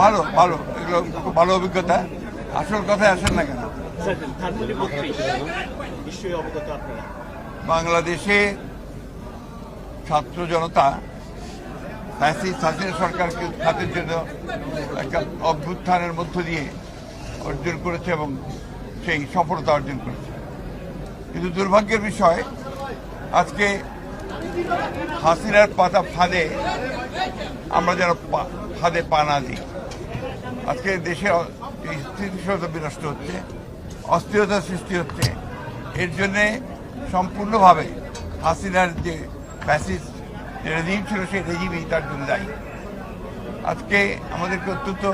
ভালো ভালো। এগুলো খুব ভালো অভিজ্ঞতা। আসল কথায় আসেন না কেন? বাংলাদেশে ছাত্র জনতা সরকারকে খাতের জন্য একটা অভ্যুত্থানের মধ্য দিয়ে অর্জন করেছে এবং সেই সফলতা অর্জন করেছে। কিন্তু দুর্ভাগ্যের বিষয়, আজকে হাসিনার পাতা ফাঁদে আমরা যেন ফাঁদে পা না দিই। আজকে দেশে স্থিতিশীলতা বিনষ্ট হচ্ছে, অস্থিরতা সৃষ্টি হচ্ছে। এর জন্যে সম্পূর্ণভাবে হাসিনার যে প্যাসিস যে রেজিম ছিল সেই রেজিমই তার জন্য দায়ী। আজকে আমাদেরকে অত্যন্ত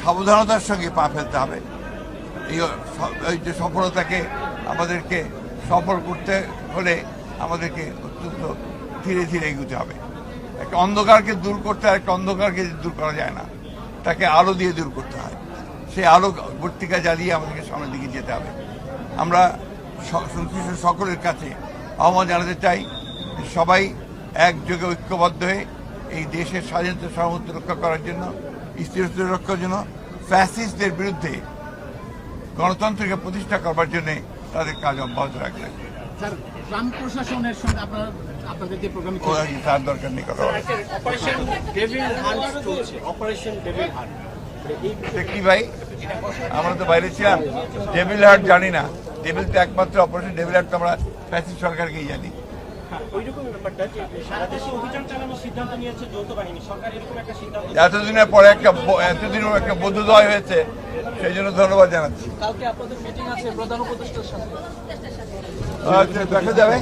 সাবধানতার সঙ্গে পা ফেলতে হবে। এই যে সফলতাকে আমাদেরকে সফল করতে হলে আমাদেরকে অত্যন্ত ধীরে ধীরে এগুতে হবে। একটা অন্ধকারকে দূর করতে আর একটা অন্ধকারকে দূর করা যায় না। তাকে আলো দিয়ে দূর করতে হয়। সেই আলো বর্তিকা জ্বালিয়ে আমাদেরকে সামনের দিকে যেতে হবে। আমরা সংশ্লিষ্ট সকলের কাছে আহ্বান জানাতে চাই সবাই একযোগে ঐক্যবদ্ধ হয়ে এই দেশের স্বাধীনতা সার্বভৌমত্ব রক্ষা করার জন্য, স্থিরতা রক্ষার জন্য ফ্যাসিস্টদের বিরুদ্ধে গণতন্ত্রকে প্রতিষ্ঠা করবার জন্য তাদের কাজ অব্যাহত রাখবেন স্যার গ্রাম প্রশাসনের সঙ্গে আপনারা আপনাদের যে প্রোগ্রামে ও আর কি তার দরকার নেই কথা অপারেশন ডেভিল হান্ট চলছে। অপারেশন ডেভিল হান্ট কি ভাই? আমরা তো বাইরে ছিলাম। ডেভিল হার্ট জানি না। ডেভিল তো একমাত্র অপারেশন ডেভিল হার্ট তো আমরা ফ্যাসিস্ট সরকারকেই জানি। এতদিনের পরে একটা এতদিন এতদিনের একটা বোধোদয় হয়েছে সেই জন্য ধন্যবাদ জানাচ্ছি। কালকে আপনাদের মিটিং আছে প্রধান উপদেষ্টার সাথে। আচ্ছা দেখা যাবে।